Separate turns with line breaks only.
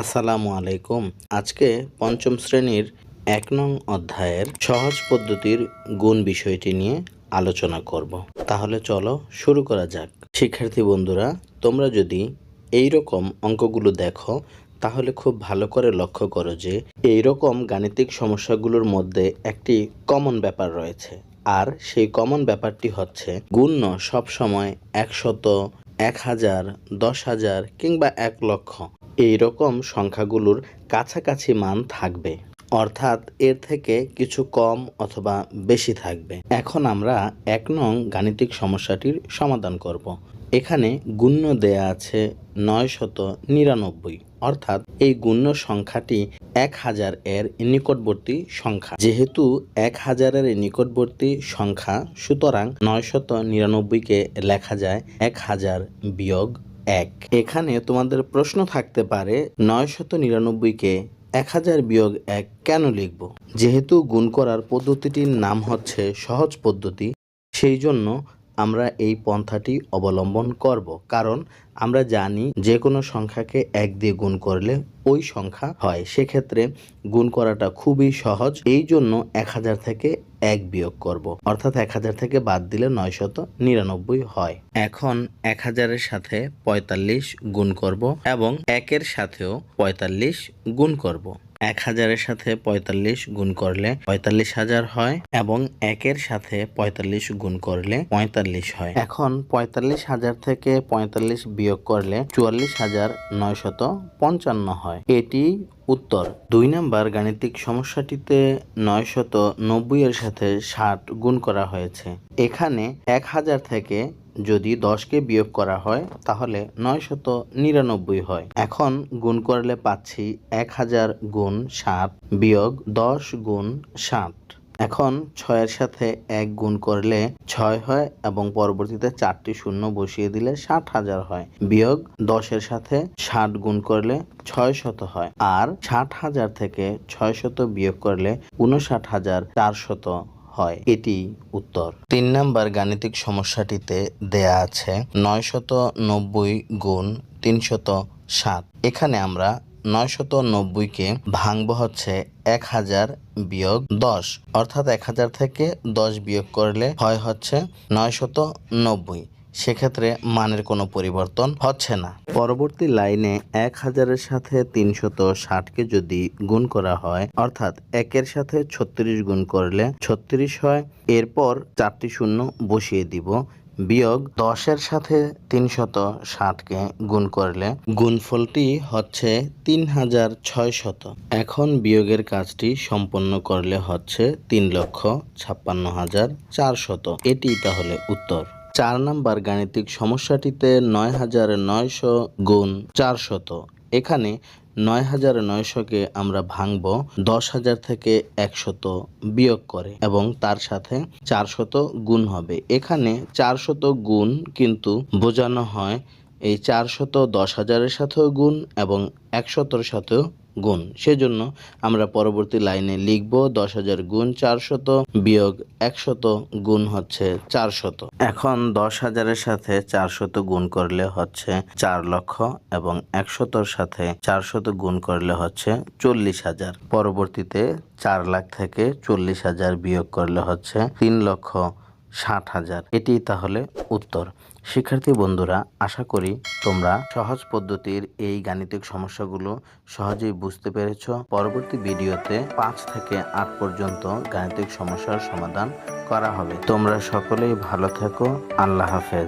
আসসালামু আলাইকুম। আজকে পঞ্চম শ্রেণির এক নং অধ্যায়ের সহজ পদ্ধতির গুণ বিষয়টি নিয়ে আলোচনা করব। তাহলে চলো শুরু করা যাক। শিক্ষার্থী বন্ধুরা, তোমরা যদি এই রকম অঙ্কগুলো দেখো, তাহলে খুব ভালো করে লক্ষ্য করো যে এই রকম গাণিতিক সমস্যাগুলোর মধ্যে একটি কমন ব্যাপার রয়েছে। আর সেই কমন ব্যাপারটি হচ্ছে, গুণ্য সবসময় একশত, এক হাজার, দশ হাজার কিংবা এক লক্ষ এই রকম সংখ্যাগুলোর কাছাকাছি মান থাকবে। অর্থাৎ এর থেকে কিছু কম অথবা বেশি থাকবে। এখন আমরা এক নং গাণিতিক সমস্যাটির সমাধান করব। এখানে গুণ্য দেয়া আছে নয় শত নিরানব্বই। অর্থাৎ এই গুণ্য সংখ্যাটি এক হাজার এর নিকটবর্তী সংখ্যা। যেহেতু এক হাজারের নিকটবর্তী সংখ্যা, সুতরাং নয় শত নিরানব্বইকে লেখা যায় এক হাজার বিয়োগ এক। এখানে তোমাদের প্রশ্ন থাকতে পারে নয় শত নিরানব্বইকে এক হাজার বিয়োগ এক কেন লিখব? যেহেতু গুণ করার পদ্ধতিটির নাম হচ্ছে সহজ পদ্ধতি, সেই জন্য আমরা এই পন্থাটি অবলম্বন করব। কারণ আমরা জানি যে কোনো সংখ্যাকে এক দিয়ে গুণ করলে ওই সংখ্যা হয়। সেক্ষেত্রে গুণ করাটা খুবই সহজ। এই জন্য এক হাজার থেকে এক বিয়োগ করব। অর্থাৎ এক হাজার থেকে বাদ দিলে নয়শত নিরানব্বই হয়। এখন এক হাজারের সাথে পঁয়তাল্লিশ গুণ করব এবং একের সাথেও পঁয়তাল্লিশ গুণ করব। এক হাজারের সাথে পঁয়তাল্লিশ গুণ করলে পঁয়তাল্লিশ হাজার হয় এবং একের সাথে পঁয়তাল্লিশ গুণ করলে পঁয়তাল্লিশ হয়। এখন পঁয়তাল্লিশ হাজার থেকে পঁয়তাল্লিশ বিয়োগ করলে চুয়াল্লিশ হাজার নয়শত পঞ্চান্ন হয়। এটি উত্তর। দুই নাম্বার গাণিতিক সমস্যাটিতে নয়শত নব্বই এর সাথে ষাট গুণ করা হয়েছে। এখানে এক হাজার থেকে যদি দশকে বিয়োগ করা হয়, তাহলে নয়শত নিরানব্বই হয়। এখন গুণ করলে পাচ্ছি এক হাজার গুণ সাত বিয়োগ দশ গুণ ষাট এখন ছয়ের সাথে এক গুণ করলে ছয় হয় এবং পরবর্তীতে চারটি শূন্য বসিয়ে দিলে ষাট হাজার হয়। বিয়োগ দশের সাথে ষাট গুণ করলে ছয় শত হয়। আর ষাট হাজার থেকে ছয় শত বিয়োগ করলে উনষাট হাজার চারশত হয়। এটি উত্তর। তিন নাম্বার গাণিতিক সমস্যাটিতে দেয়া আছে নয়শত নব্বই গুণ তিনশত সাত। এখানে আমরা নয়শত নব্বইকে ভাঙব হচ্ছে এক হাজার বিয়োগ দশ। অর্থাৎ এক হাজার থেকে দশ বিয়োগ করলে হয় হচ্ছে নয়শত নব্বই। সেক্ষেত্রে মানের কোনো পরিবর্তন হচ্ছে না। পরবর্তী লাইনে এক হাজারের সাথে তিনশত ষাটকে যদি গুণ করা হয়, অর্থাৎ একের সাথে ছত্রিশ গুণ করলে ছত্রিশ হয়, এরপর চারটি শূন্য বসিয়ে দিব। বিয়োগ দশের সাথে তিনশত ষাটকে গুণ করলে গুণফলটি হচ্ছে তিন হাজার ছয় শত এখন বিয়োগের কাজটি সম্পন্ন করলে হচ্ছে তিন লক্ষ ছাপ্পান্ন হাজার চারশত। এটি তাহলে উত্তর। চার নাম্বার গাণিতিক সমস্যাটিতে নয় হাজার নয়শো গুণ চারশত এখানে নয় হাজার নয়শোকে আমরা ভাঙব দশ হাজার থেকে একশত বিয়োগ করে এবং তার সাথে চারশত গুণ হবে। এখানে চারশত গুণ কিন্তু বোঝানো হয় এই চারশত দশ হাজারের সাথেও গুণ এবং একশতর সাথেও গুণ। সেজন্য আমরা পরবর্তী লাইনে লিখব দশ হাজার গুণ চারশত বিয়োগ একশত গুণ হচ্ছে চারশত। এখন দশ হাজারের সাথে চারশত গুণ করলে হচ্ছে চার লক্ষ এবং একশতর সাথে চারশত গুণ করলে হচ্ছে চল্লিশ হাজার। পরবর্তীতে চার লাখ থেকে চল্লিশ হাজার বিয়োগ করলে হচ্ছে তিন লক্ষ ষাট হাজার। এটি তাহলে উত্তর। শিক্ষার্থী বন্ধুরা, আশা করি তোমরা সহজ পদ্ধতির এই গাণিতিক সমস্যাগুলো সহজেই বুঝতে পেরেছ। পরবর্তী ভিডিওতে পাঁচ থেকে আট পর্যন্ত গাণিতিক সমস্যার সমাধান করা হবে। তোমরা সকলেই ভালো থেকো। আল্লাহ হাফেজ।